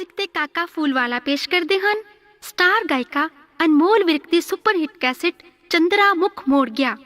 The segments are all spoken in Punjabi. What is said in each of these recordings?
ਮਿਊਜ਼ਿਕ ਤੇ ਕਾਕਾ ਫੂਲਵਾਲਾ ਪੇਸ਼ ਕਰਦੇ ਹਨ। ਸਟਾਰ ਗਾਇਕਾ ਅਨਮੋਲ ਵਿਰਕ ਦੀ ਸੁਪਰ ਹਿੱਟ ਕੈਸੇਟ ਚੰਦਰਾ ਮੁਖ ਮੋੜ ਗਿਆ।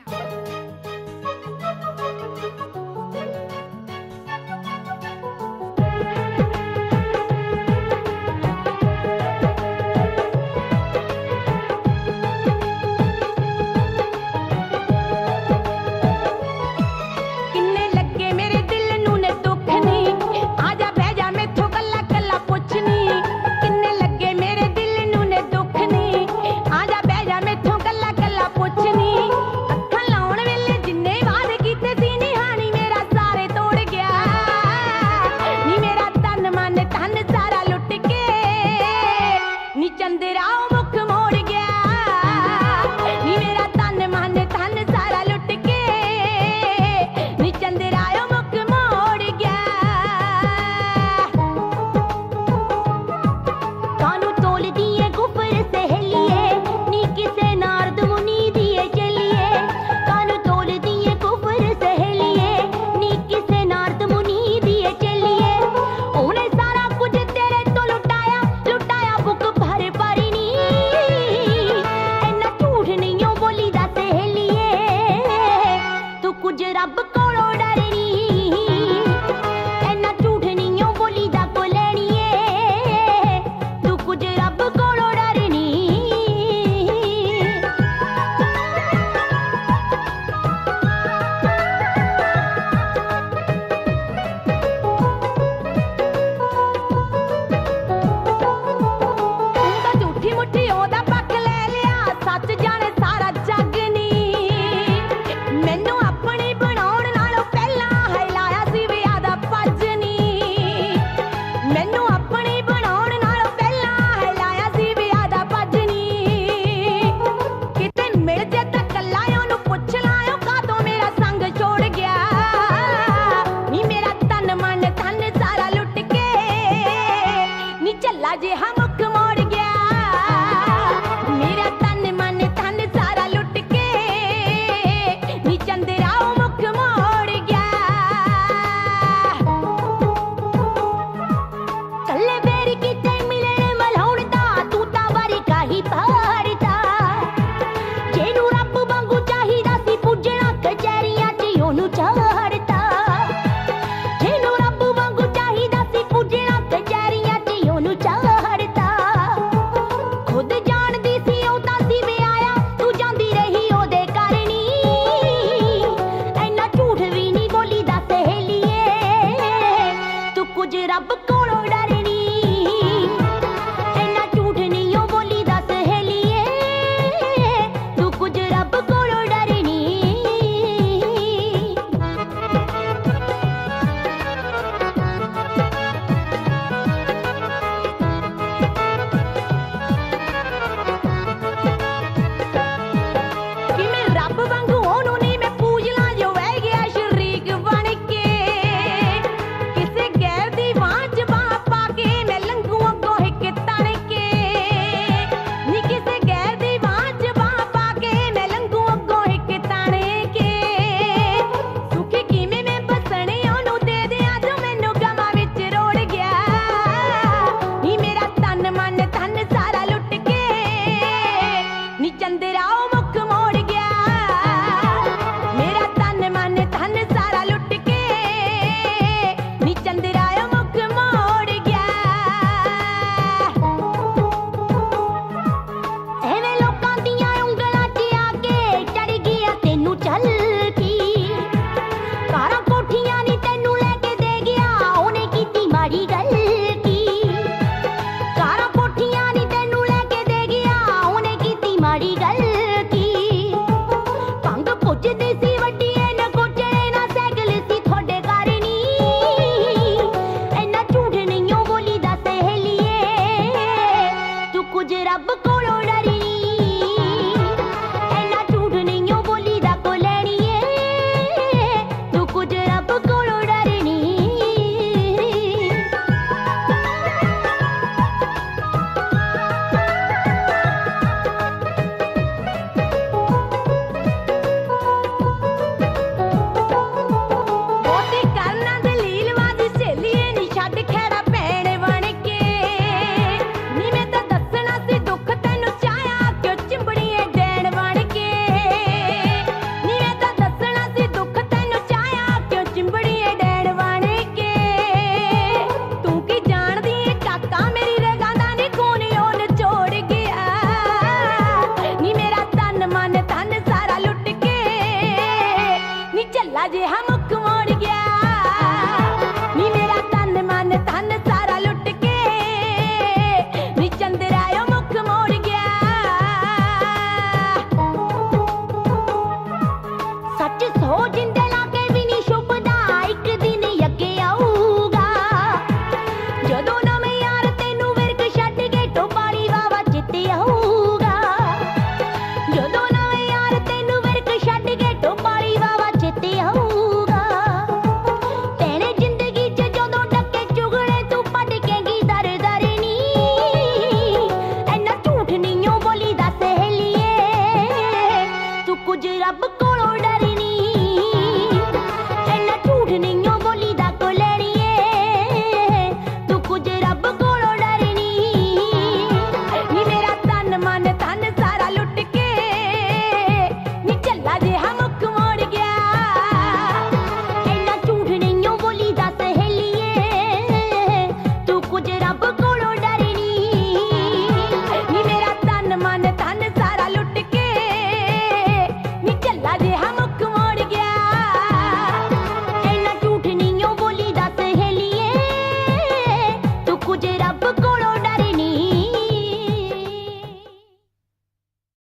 উড়ারে